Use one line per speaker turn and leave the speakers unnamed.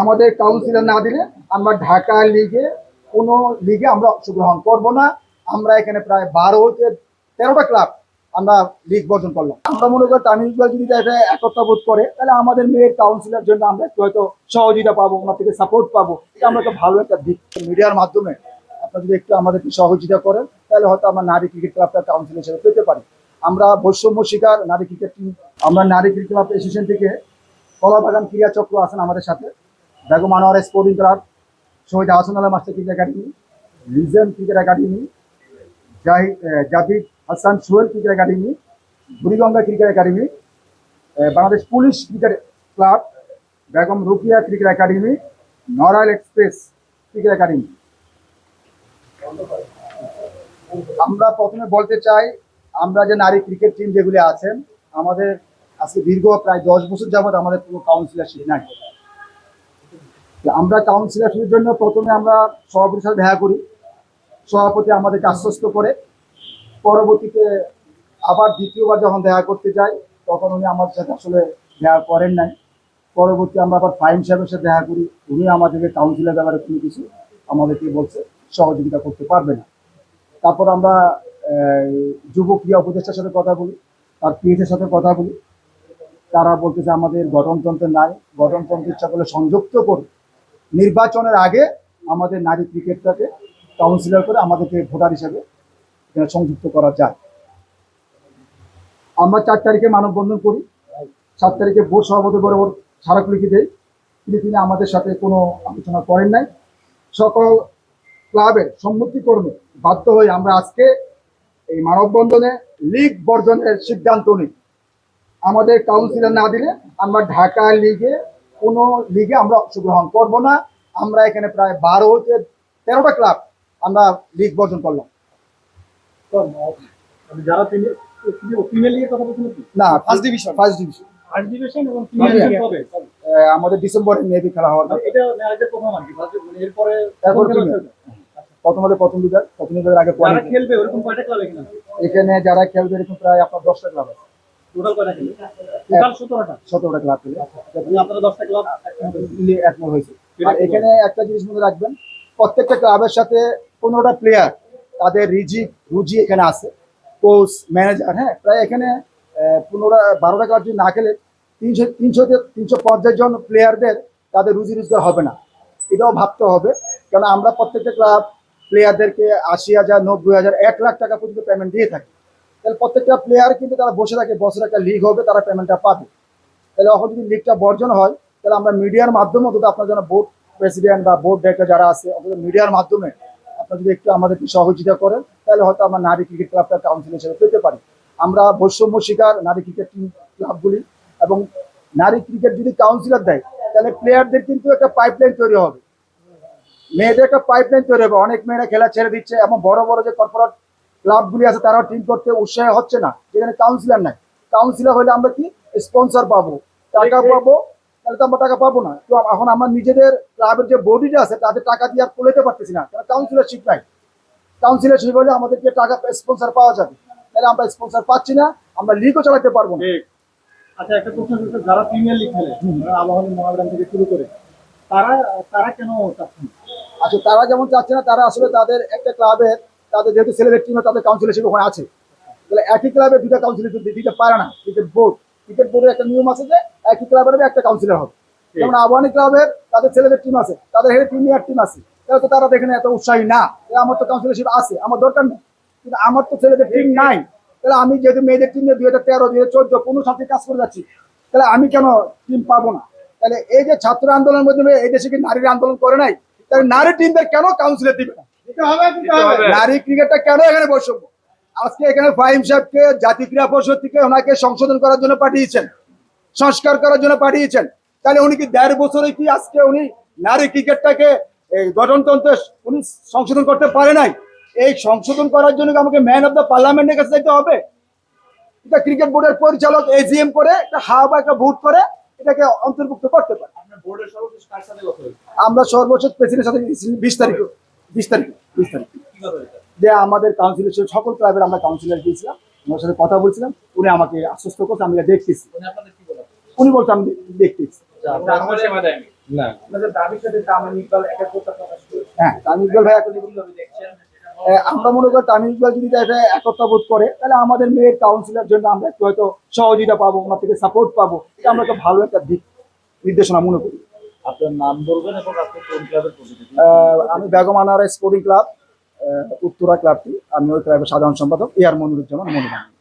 আমাদের কাউন্সিলর না দিলে আমরা ঢাকা লিগে কোনো লিগে আমরা অংশগ্রহণ করব না। আমরা এখানে প্রায় বারো হতে তেরোটা ক্লাব আমরা লিগ বর্জন করলাম। আমরা মনে করি ইকবাল যদি এটা বোধ করে, তাহলে আমাদের মেয়ের কাউন্সিলের জন্য আমরা একটু হয়তো সহযোগিতা পাবো, ওনার থেকে সাপোর্ট পাবো। এটা আমরা একটা ভালো একটা দিক। মিডিয়ার মাধ্যমে আপনারা যদি একটু আমাদেরকে সহযোগিতা করেন, তাহলে হয়তো আমরা নারী ক্রিকেট ক্লাবটা কাউন্সিল হিসেবে পেতে পারি। আমরা বৈষম্য শিকার নারী ক্রিকেট টিম আমরা নারী ক্রিকেট ক্লাব এসোসিয়েশন থেকে কলাবাগান ক্রিয়া চক্র আছেন আমাদের সাথে। Begum Anwar sporting club Shahid Hasan Alam master cricket academy legend cricket academy Zahid Jabid Hasan Sohel cricket academy Buriganga cricket academy Bangladesh police cricket club Begum Rukiya cricket academy Narail express cricket academy আমরা প্রথমে বলতে চাই, আমরা যে নারী cricket team যেগুলি আছেন, আমাদের আজকে দীর্ঘ প্রায় দশ বছর যাবত আমাদের কোনো কাউন্সিলরশিপ নাই। আমরা কাউন্সিলরশিপের জন্য প্রথমে আমরা সভাপতির সাথে দেখা করি। সভাপতি আমাদেরকে আশ্বস্ত করে। পরবর্তীতে আবার দ্বিতীয়বার যখন দেখা করতে যাই তখন উনি আমার সাথে আসলে দেখা করেন নাই। পরবর্তী আমরা আবার ফাইন সাহেবের সাথে দেখা করি। উনি আমাদেরকে কাউন্সিলের ব্যাপারে কোনো কিছু আমাদেরকে বলছে, সহযোগিতা করতে পারবে না। তারপর আমরা যুব ক্রিয়া উপদেষ্টার সাথে কথা বলি, তার পিএসের সাথে কথা বলি। তারা বলতেছে আমাদের গঠনতন্ত্র নাই। গঠনতন্ত্র ইচ্ছা করলে সংযুক্ত করে নির্বাচনের আগে আমাদের নারী ক্রিকেটটাকে কাউন্সিলর করে আমাদেরকে ভোটার হিসেবে সংযুক্ত করা যায়। আমরা চার তারিখে মানববন্ধন করি। সাত তারিখে বোর্ড সভাপতি বরাবর স্মারকলিপি দেই। কিন্তু তিনি আমাদের সাথে কোনো আলোচনা করেন নাই। সকল ক্লাবের সম্মতিক্রমে বাধ্য হয়ে আমরা আজকে এই মানববন্ধনে লিগ বর্জনের সিদ্ধান্ত নিই। আমাদের কাউন্সিলর না দিলে আমরা ঢাকা লিগে কোনো লিগে আমরা অংশগ্রহণ করব না। আমরা এখানে প্রায় বারো হতে তেরোটা ক্লাব আমরা লিগ বর্জন করলাম।
মানে যারা লিগের
না ফার্স্ট ডিভিশন ফার্স্ট ডিভিশন আমাদের ডিসেম্বরে মেবি খেলা হওয়ার।
প্রথম মানে এরপর প্রথম।
প্রথম হলে প্রথম বিভাগ প্রথম বিভাগের আগে
এখানে?
যারা খেলবে এরকম প্রায় আপনার দশটা ক্লাব আছে।
টোটাল কয়টা খেলবে টোটাল সতেরোটা?
সতেরোটা ক্লাব খেলে।
মানে আপনারা দশটা ক্লাব
একমত হয়েছে। আর এখানে একটা জিনিস মনে রাখবেন প্রত্যেকটা ক্লাবের সাথে পনেরোটা প্লেয়ার তাদের রিজি রুজি এখানে আছে। কোচ ম্যানেজার হ্যাঁ প্রায় এখানে পনেরো বারোটা ক্লাব যদি না খেলে তিনশো তিনশো তিনশো পঞ্চাশ জন প্লেয়ারদের তাদের রুজি রোজগার হবে না। এটাও ভাবতে হবে কারণ আমরা প্রত্যেকটা ক্লাব প্লেয়ারদেরকে আশি হাজার নব্বই হাজার এক লাখ টাকা পর্যন্ত পেমেন্ট দিয়ে থাকি। তাহলে প্রত্যেকটা প্লেয়ার কিন্তু তারা বসে থাকে, বছর একটা লিগ হবে, তারা পেমেন্টটা পাবে। তাহলে এখন যদি লিগটা বর্জন হয়, তাহলে আমরা মিডিয়ার মাধ্যমে অন্তত আপনার জন্য বোর্ড প্রেসিডেন্ট বা বোর্ড ডাইরেক্টর যারা আছে, অন্তত মিডিয়ার মাধ্যমে আপনারা যদি একটু আমাদেরকে সহযোগিতা করেন, তাহলে হয়তো আমরা নারী ক্রিকেট ক্লাবটা কাউন্সিল হিসেবে পেতে পারি। আমরা বৈষম্য শিকার নারী ক্রিকেট ক্লাবগুলি এবং নারী ক্রিকেট যদি কাউন্সিলর দেয়, তাহলে প্লেয়ারদের কিন্তু একটা পাইপলাইন তৈরি হবে। মেয়েদের একটা পাইপলাইন তৈরি হবে। অনেক মেয়েরা খেলা ছেড়ে দিচ্ছে এবং বড় বড় যে কর্পোরেট ক্লাবগুলি আছে তারাও টিম করতে উৎসাহ হচ্ছে না। যেখানে কাউন্সিলর নাই। কাউন্সিলর হলে আমরা কি? স্পন্সর পাবো। টাকা পাবো। তাহলে তো আমরা টাকা পাবো না। তো এখন আমরা নিজেদের ক্লাবের যে বডিটা আছে তাদের টাকা দিয়ে আর তুলেতে পারতেছি না। কারণ কাউন্সিলরশিপ নাই। কাউন্সিলরশিপ হলে আমাদেরকে টাকা স্পন্সর পাওয়া যাবে তাহলে আমরা স্পন্সর পাচ্ছি না আমরা লিগও চালাতে পারব না।
ঠিক। আচ্ছা একটা প্রশ্ন যারা প্রিমিয়ার লিগ খেলে আবাহনী মহাগ্রাম থেকে শুরু করে তারা তারা কেন
আচ্ছা তারা যেমন চাচ্ছে না তারা আসলে তাদের একটা ক্লাবের তাদের যেহেতু ছেলেদের টিমে তাদের কাউন্সিলরশিপ ওখানে আছে। তাহলে একই ক্লাবে দুটা কাউন্সিলর দিতে পারে না ক্রিকেট বোর্ড ক্রিকেট বোর্ডের একটা নিয়ম আছে যে একই ক্লাবের একটা কাউন্সিলর হবে। যেমন আবাহনী ক্লাবের তাদের ছেলেদের টিম আছে তাদের হেড প্রিমিয়ার টিম আছে। তাহলে তো তারা দেখেন এত উৎসাহী না। আমার তো কাউন্সিলরশিপ আছে আমার দরকার নেই। কিন্তু আমার তো ছেলেদের টিম নাই। তাহলে আমি যেহেতু মেয়েদের টিম নিয়ে দুই হাজার তেরো দুই হাজার চোদ্দ পনেরো সাল থেকে কাজ করে যাচ্ছি তাহলে আমি কেন টিম পাবো না? তাহলে এই যে ছাত্র আন্দোলনের মাধ্যমে এই দেশে কি নারীর আন্দোলন করে নাই? তাহলে নারী টিমদের কেন কাউন্সিলে দিবে না? নারী ক্রিকেটটা কেন এখানে বৈষম্য? আজকে এখানে ফাহিম সাহেবকে জাতীয় ক্রীড়া পরিষদ থেকে ওনাকে সংশোধন করার জন্য পাঠিয়েছেন সংস্কার করার জন্য পাঠিয়েছেন। তাহলে উনি কি দেড় বছরে কি আজকে উনি নারী ক্রিকেটটাকে এই গঠনতন্ত্রে উনি সংশোধন করতে পারে নাই? এই সংশোধন করার জন্য কি আমাকে ম্যান অফ দ্য পার্লামেন্টের কাছে যেতে হবে? এটা ক্রিকেট বোর্ডের পরিচালক এজিএম করে একটা হা বা একটা ভোট করে এটাকে অন্তর্ভুক্ত করতে পারে।
বোর্ডের সর্বশেষ কার সাথে কথা হয়েছে?
আমরা সর্বশেষ প্রেসিডেন্টের সাথে বিশ তারিখ বিশ তারিখ।
হয়েছে
যে আমাদের কাউন্সিলর ছিল সকল ক্লাবের আমরা কাউন্সিলর দিয়েছিলাম ওনার সাথে কথা বলছিলাম উনি আমাকে আশ্বস্ত করছে আমি এটা দেখতেছি।
উনি আপনাদের কি বলেন?
উনি বলছে আমি দেখতেছি।
করেছে।
হ্যাঁ তামিম ইকবাল ভাই এখন
কীভাবে দেখছেন?
আহ, আমরা মনে করি তামিম ইকবাল যদি এটা একতা বোধ করে তাহলে আমাদের মেয়ের কাউন্সিলের জন্য আমরা একটু হয়তো সহযোগিতা পাবো ওনার থেকে সাপোর্ট পাবো। এটা আমরা একটা ভালো একটা দিক নির্দেশনা মনে করি।
আপনার নাম বলবেন এবং আপনি কোন ক্লাবের
আমি বেগম আনারা স্পোর্টিং ক্লাব উত্তরা ক্লাবটি আমি ওই ক্লাবের সাধারণ সম্পাদক ইয়ার মনিরুজ্জামান মনিরাম